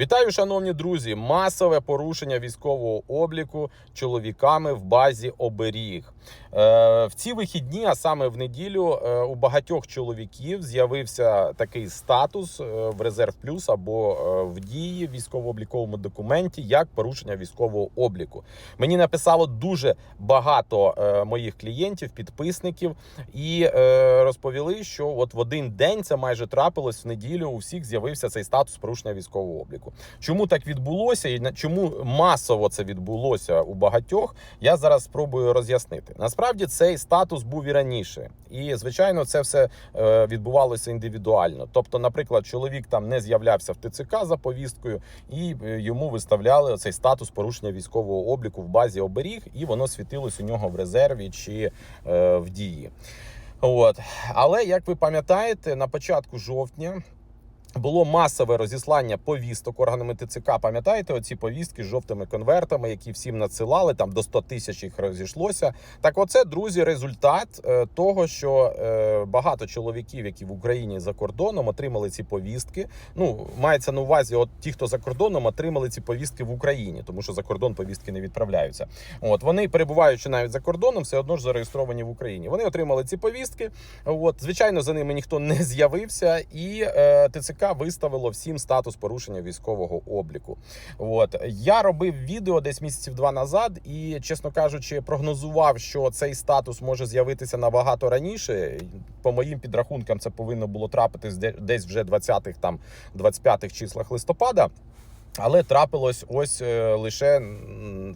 Вітаю, шановні друзі! Масове порушення військового обліку чоловіками в базі оберіг. Е, в ці вихідні, а саме в неділю, е, у багатьох чоловіків з'явився такий статус е, в резерв плюс або в дії військово-обліковому документі як порушення військового обліку. Мені написало дуже багато моїх клієнтів, підписників, і розповіли, що от в один день це майже трапилось в неділю. У всіх з'явився цей статус порушення військового обліку. Чому так відбулося і чому масово це відбулося у багатьох? Я зараз спробую роз'яснити. Насправді цей статус був і раніше, і звичайно, це все е, відбувалося індивідуально. Тобто, наприклад, чоловік там не з'являвся в ТЦК за повісткою, і е, йому виставляли цей статус порушення військового обліку в базі оберіг, і воно світилось у нього в резерві чи е, в дії. От, але як ви пам'ятаєте, на початку жовтня. Було масове розіслання повісток органами ТЦК. Пам'ятаєте, оці повістки з жовтими конвертами, які всім надсилали, там до 100 тисяч їх розійшлося. Так, оце, друзі, результат е, того, що е, багато чоловіків, які в Україні за кордоном отримали ці повістки. Ну, мається на увазі, от ті, хто за кордоном, отримали ці повістки в Україні, тому що за кордон повістки не відправляються. От вони перебуваючи навіть за кордоном, все одно ж зареєстровані в Україні. Вони отримали ці повістки. От, звичайно, за ними ніхто не з'явився, і е, ТЦК виставило всім статус порушення військового обліку. От я робив відео десь місяців два назад, і чесно кажучи, прогнозував, що цей статус може з'явитися набагато раніше. По моїм підрахункам, це повинно було трапитись де- десь вже 20-х, там 25-х числах листопада. Але трапилось ось е, лише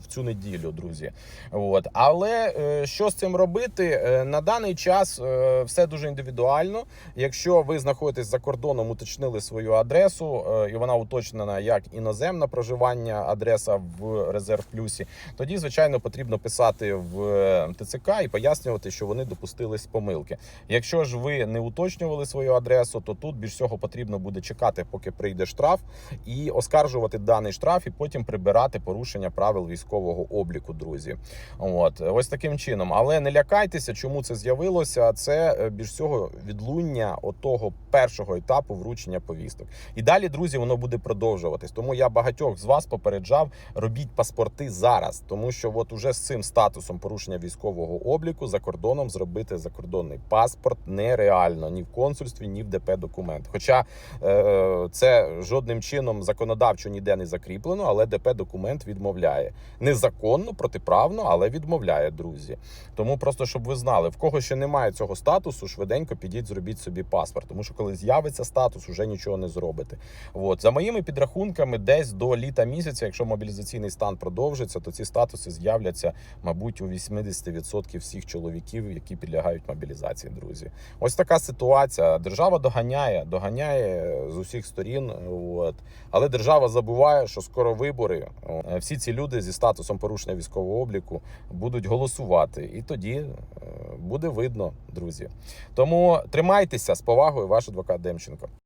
в цю неділю, друзі. От. Але е, що з цим робити? Е, На даний час все дуже індивідуально. Якщо ви знаходитесь за кордоном, уточнили свою адресу, і вона уточнена як іноземне проживання, адреса в резерв плюсі, тоді, звичайно, потрібно писати в ТЦК і пояснювати, що вони допустились помилки. Якщо ж ви не уточнювали свою адресу, то тут більш всього потрібно буде чекати, поки прийде штраф, і оскаржувати даний штраф, і потім прибирати порушення правил військового обліку, друзі. От ось таким чином. Але не лякайтеся, чому це з'явилося. Це е, більш всього відлуння отого першого етапу вручення повісток. І далі, друзі, воно буде продовжуватись. Тому я багатьох з вас попереджав, робіть паспорти зараз, тому що от уже з цим статусом порушення військового обліку за кордоном зробити закордонний паспорт нереально ні в консульстві, ні в ДП документ. Хоча е, це жодним чином законодавчо ніде не закріплено, але ДП документ відмовляє незаконно, протиправно, але відмовляє, друзі. Тому просто щоб ви знали, в кого ще немає цього статусу, швиденько підіть, зробіть собі паспорт. Тому що коли з'явиться статус, уже нічого не зробите. От за моїми підрахунками, десь до літа місяця, якщо мобілізаційний стан продовжиться, то ці статуси з'являться, мабуть, у 80% всіх чоловіків, які підлягають мобілізації. Друзі, ось така ситуація. Держава доганяє, доганяє з усіх сторін. От але держава забуває, що скоро вибори. Всі ці люди зі статусом порушення військового обліку будуть голосувати, і тоді е, буде видно, друзі. Тому тримайтеся з повагою, ваш адвокат Демченко.